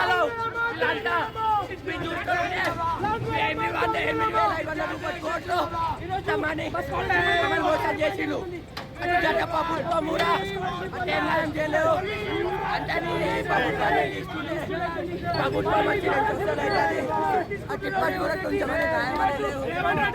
వీళ్ళంతా మీ చూస్తుంటే ఏమి వంద ఎనిమిది వేల ఐదు వందల రూపాయల కోట్లు. ఇస్తామని మమ్మల్ని మోసం చేసిండు. అది జగ ప్రభుత్వమురా అంటే న్యాయం చేయలేవు అంతని ప్రభుత్వాన్ని తీసుకుంటే ప్రభుత్వం కూడా కొంచెం న్యాయం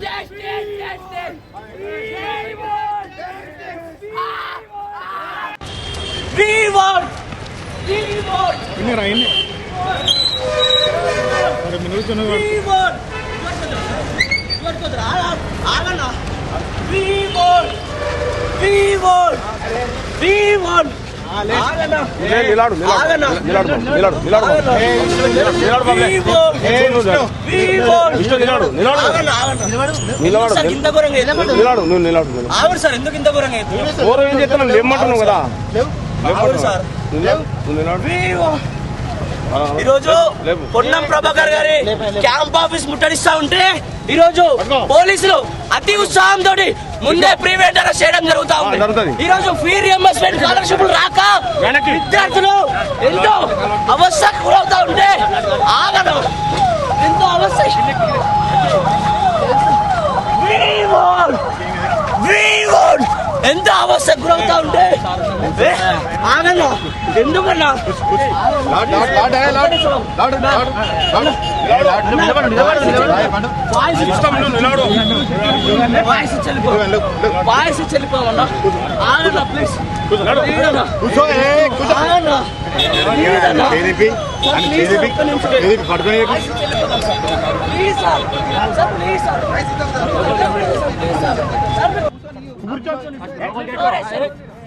Yes, yes, yes, yes! Want. ఆగన్నా నిలాడు నిలాడు నిలాడు నిలాడు నిలాడు నిలాడు నిలాడు నువ్వు నిలాడు సార్ ఎందుకు ఇంత ఘోరంగా? ఓరం ఏం చేస్తున్నావు లేమంటున్నావు కదా సార్ ఈరోజు. పొన్నం ప్రభాకర్ గారి క్యాంప్ ఆఫీస్ ముట్టడిస్తా ఉంటే ఈరోజు పోలీసులు అతి ఉత్సాహంతో ముందే ప్రీవెంట్ అరెస్ట్ చేయడం జరుగుతా ఉంది. ఆ, జరుగుతుంది. ఈ రోజు ఫీ రియంబర్స్మెంట్ స్కాలర్షిప్ రాక. విద్యార్థులు ఎంతో అవస్థకు గురవుతా ఉంటే ఆగడం. ఎంతో అవస్థ. ఎంత అవస్థకు గురవుతా ఉంటే ఆగన్నా ఎందుకన్నా? వాయిస్ చెల్లిపో వాయిస్ చెల్లిపోవన్నా ఆగన్నా ప్లీజ్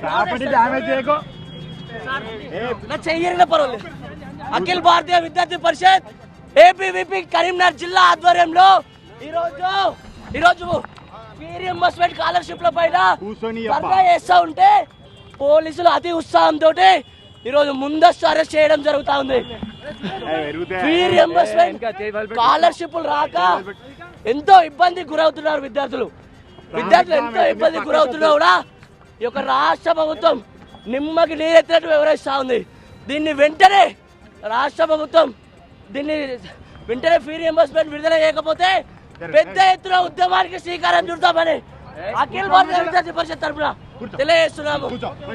ప్రాపర్టీ డ్యామేజ్ చేయకు. నా చెయ్యరిన పర్వాలేదు. అఖిల భారతీయ విద్యార్థి పరిషత్ ఏపీవీపీ కరీంనగర్ జిల్లా ఆధ్వర్యంలో ఈరోజు ఈరోజు రియంబర్స్మెంట్ స్కాలర్షిప్ల పైన ధర్నా చేస్తా ఉంటే పోలీసులు అతి ఉత్సాహంతో ఈరోజు ముందస్తు అరెస్ట్ చేయడం జరుగుతా ఉంది. ఫీ రియంబర్స్మెంట్ స్కాలర్షిప్లు రాక ఎంతో ఇబ్బందికి గురవుతున్నారు విద్యార్థులు. విద్యార్థులు ఎంతో ఇబ్బందికి గురవుతున్నా కూడా ఈ యొక్క రాష్ట్ర ప్రభుత్వం నిమ్మకి నీరెత్తినట్టు వివరిస్తా ఉంది. దీన్ని వెంటనే రాష్ట్ర ప్రభుత్వం దీన్ని వెంటనే ఫీ రియంబర్స్మెంట్ విడుదల చేయకపోతే పెద్ద ఎత్తున ఉద్యమానికి శ్రీకారం చుడతామని అఖిల భారత విద్యార్థి పరిషత్ తరఫున తెలియజేస్తున్నాము.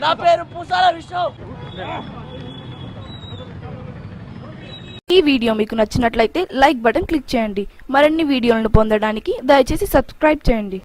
నా పేరు పూసాల విష్ణు. ఈ వీడియో మీకు నచ్చినట్లయితే లైక్ బటన్ క్లిక్ చేయండి. మరిన్ని వీడియోలను పొందడానికి దయచేసి సబ్స్క్రైబ్ చేయండి.